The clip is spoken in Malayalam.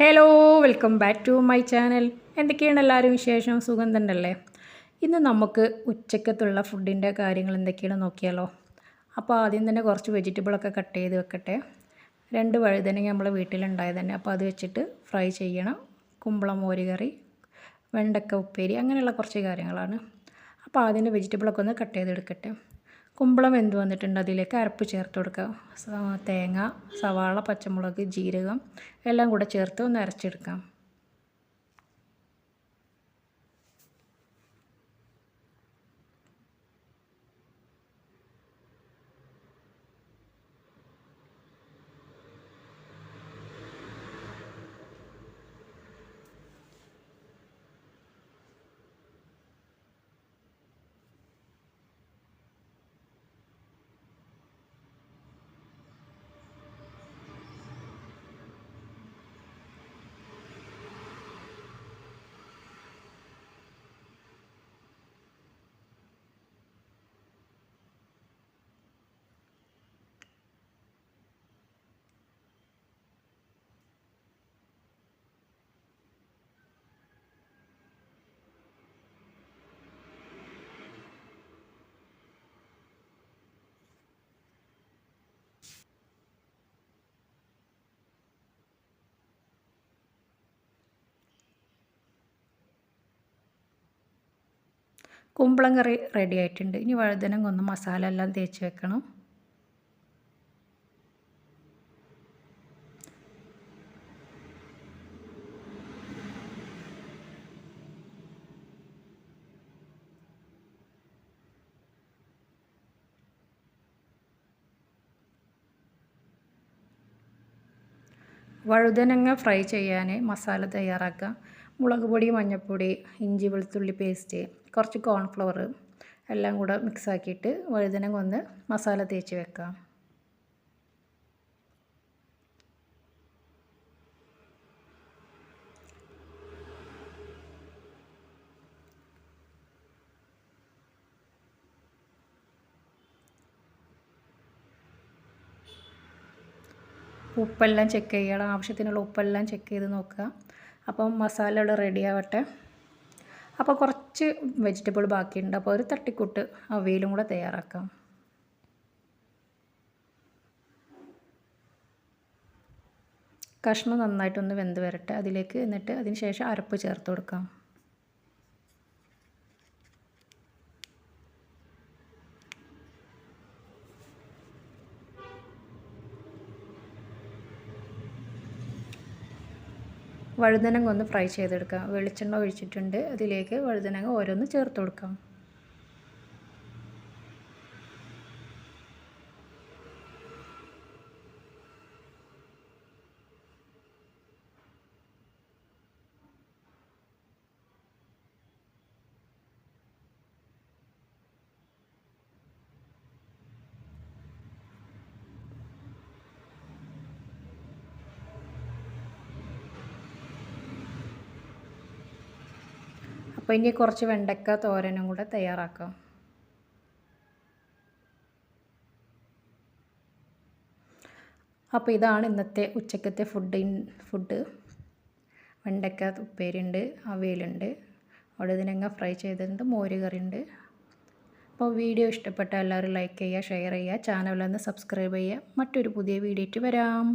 Hello welcome back to my channel എന്തൊക്കെയാണ് എല്ലാവരും വിശേഷം? സുഖം തന്നെയല്ലേ? ഇന്ന് നമുക്ക് ഉച്ചക്കത്തുള്ള ഫുഡിന്റെ കാര്യങ്ങൾ എന്തൊക്കെയാണ് നോക്കിയാലോ? അപ്പോൾ ആദ്യം തന്നെ കുറച്ച് വെജിറ്റബിളൊക്കെ കട്ട് ചെയ്ത് വെക്കട്ടെ. രണ്ട് വഴുതനങ്ങ നമ്മളെ വീട്ടിലുണ്ടായത് തന്നെ. അപ്പോൾ അത് വെച്ചിട്ട് ഫ്രൈ ചെയ്യണം. കുമ്പളം മോരുകറി വെണ്ടക്ക ഉപ്പേരി അങ്ങനെയുള്ള കുറച്ച് കാര്യങ്ങളാണ്. അപ്പോൾ ആദ്യം വെജിറ്റബിളൊക്കെ ഒന്ന് കട്ട് ചെയ്തെടുക്കട്ടെ. കുമ്പളം വെന്ത് വന്നിട്ടുണ്ട്. അതിലേക്ക് അരപ്പ് ചേർത്ത് കൊടുക്കുക. തേങ്ങ സവാള പച്ചമുളക് ജീരകം എല്ലാം കൂടെ ചേർത്ത് ഒന്ന് അരച്ചെടുക്കാം. കുമ്പളം കറി റെഡി ആയിട്ടുണ്ട്. ഇനി വഴുതനം കൊന്ന് മസാല എല്ലാം തേച്ച് വെക്കണം. വഴുതനങ്ങ ഫ്രൈ ചെയ്യാൻ മസാല തയ്യാറാക്കാം മുളക് പൊടി മഞ്ഞൾപ്പൊടി ഇഞ്ചി വെളുത്തുള്ളി പേസ്റ്റ് കുറച്ച് കോൺഫ്ലവർ എല്ലാം കൂടെ മിക്സാക്കിയിട്ട് വഴുതനങ്ങ ഒന്ന് മസാല തേച്ച് വെക്കാം. ഉപ്പെല്ലാം ചെക്ക് ചെയ്യണം. ആവശ്യത്തിനുള്ള ഉപ്പെല്ലാം ചെക്ക് ചെയ്ത് നോക്കുക. അപ്പം മസാല ഇവിടെ റെഡി ആവട്ടെ. അപ്പോൾ കുറച്ച് വെജിറ്റബിൾ ബാക്കിയുണ്ട്. അപ്പോൾ ഒരു തട്ടിക്കൂട്ട് അവയിലും കൂടെ തയ്യാറാക്കാം. കഷ്ണം നന്നായിട്ടൊന്ന് വെന്ത് വരട്ടെ. അതിലേക്ക് എന്നിട്ട് അതിന് ശേഷം അരപ്പ് ചേർത്ത് കൊടുക്കാം. വഴുതനങ്ങ ഒന്ന് ഫ്രൈ ചെയ്തെടുക്കാം. വെളിച്ചെണ്ണ ഒഴിച്ചിട്ടുണ്ട്. അതിലേക്ക് വഴുതനങ്ങ ഓരോന്ന് ചേർത്ത് കൊടുക്കാം. അപ്പോൾ ഇനി കുറച്ച് വെണ്ടക്ക തോരനും കൂടെ തയ്യാറാക്കാം. അപ്പോൾ ഇതാണ് ഇന്നത്തെ ഉച്ചക്കത്തെ ഫുഡ് ഫുഡ് വെണ്ടക്ക ഉപ്പേരിയുണ്ട് അവയിലുണ്ട്. ഇതിനങ്ങ ഫ്രൈ ചെയ്തിട്ടുണ്ട് മോര് കറിയുണ്ട്. അപ്പോൾ വീഡിയോ ഇഷ്ടപ്പെട്ട എല്ലാവരും ലൈക്ക് ചെയ്യുക ഷെയർ ചെയ്യുക ചാനലൊന്ന് സബ്സ്ക്രൈബ് ചെയ്യുക. മറ്റൊരു പുതിയ വീഡിയോ വരാം.